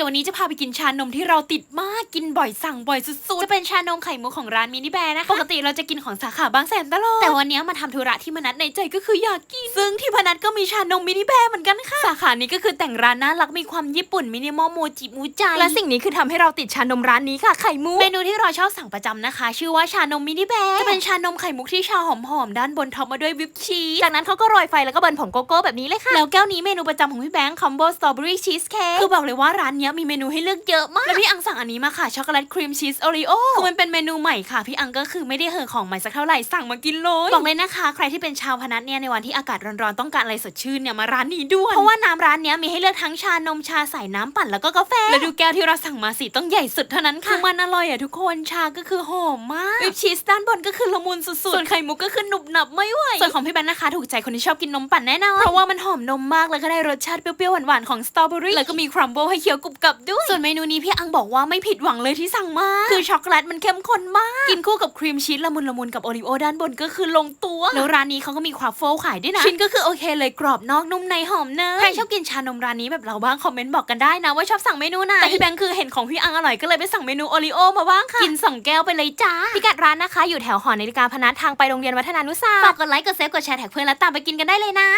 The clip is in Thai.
ดี๋ยววันนี้จะพาไปกินชานมที่เราติดมากกินบ่อยสั่งบ่อยสุดๆ จะเป็นชานมไข่มุกของร้านมินิแบร์นะคะปกติเราจะกินของสาขาบางแสนตลอดแต่วันนี้มาทำธุระที่มนัดในใจก็คืออยากกิน ซึ่งที่พนัดก็มีชานมมินิแบร์เหมือนกันค่ะ สาขานี้ก็คือแต่งร้านน่ารักมีความญี่ปุ่นมินิมอลโมจิมูใจและสิ่งนี้คือทำให้เราติดชานมร้านนี้ค่ะไข่มุกเมนูที่เราชอบสั่งประจำนะคะ ชื่อว่าชานมมินิแบร์จะเป็นชานมไข่มุกที่ชาหอมๆด้านบนท็อปมาด้วยวิปชีสจากนั้นเขาก็โรยไฟแล้วก็เบิร์นผงโกโก้แบบนี้เลยค่ะแล้วแก้วนี้เมนูประจำของพี่แบงค์คอมโบสตรอเบอรี่ชีสเค้กคือบอกเลยว่าร้านเนี้ยมีเมนูให้เลือกเยอะมาก แล้วพี่อังสั่งอันนี้มาค่ะ ช็อกโกแลตครีมชีสโอรีโอคือมันเป็นเมนูใหม่ค่ะ พี่อังก็คือไม่ได้เหอะของใหม่สักเท่าไหร่สั่งมากินเลยบอกเลยนะคะ ใครที่เป็นชาวพนัสเนี่ยในวันที่อากาศร้อนๆต้องการอะไรสดชื่นเนี่ยมาร้านนี้ด้วยเพราะว่าน้ำร้านเนี้ยมีให้เลือกทั้งชานมชาใส่น้ำปั่นแล้วก็กาแฟแล้วดูแก้วที่เราสั่งมาสิต้องใหญ่สุดเท่านั้นค่ะคือมันอร่อยอะทุกคนชาก็คือหอมมากวิปชีสด้านบนก็คือละมุนสุดๆส่วนไข่มุกก็คือหนุบหนับไม่ไหวส่วนของพี่แบนนะคะ ถูกใจคนที่ชอบกินนมปั่นแน่นอนเพราะว่ามันหอมนมมากแล้วก็ได้รสชาติเปรี้ยวๆหวานๆของสตรอเบอรี่แล้วก็มีครัมเบิลให้เคี้ยวกรุบกรับด้วย ส่วนเมนูนี้พี่อังบอกว่าไม่ผิดหวังเลยที่สั่งมา คือช็อกโกแลตมันเข้มข้นมาก กินคู่กับครีมชีสละมุนละมุนกับโอรีโอด้านบนก็คือลงตัว แล้วร้านนี้เขาก็มีควาเฟิลขายด้วยนะ ชิ้นก็คือโอเคเลยกรอบนอกนุ่มในหอมเนยใครชอบกินชานมร้านนี้แบบเราบ้างคอมเมนต์บอกกันได้นะว่าชอบสั่งเมนูไหนแต่พี่แบงค์คือเห็นของพี่อังอร่อยก็เลยไปสั่งเมนูโอรีโอมาบ้างค่ะกินสองแก้วไปเลยจ้าพิกัดร้านนะคะ อยู่แถวหอนาฬิกาพนัสทางไปโรงเรียนวัฒนานุสาฝากกดไลค์กดเซฟกดแชร์แท็กเพื่อนแล้วตามไปกินกันได้เลยนะ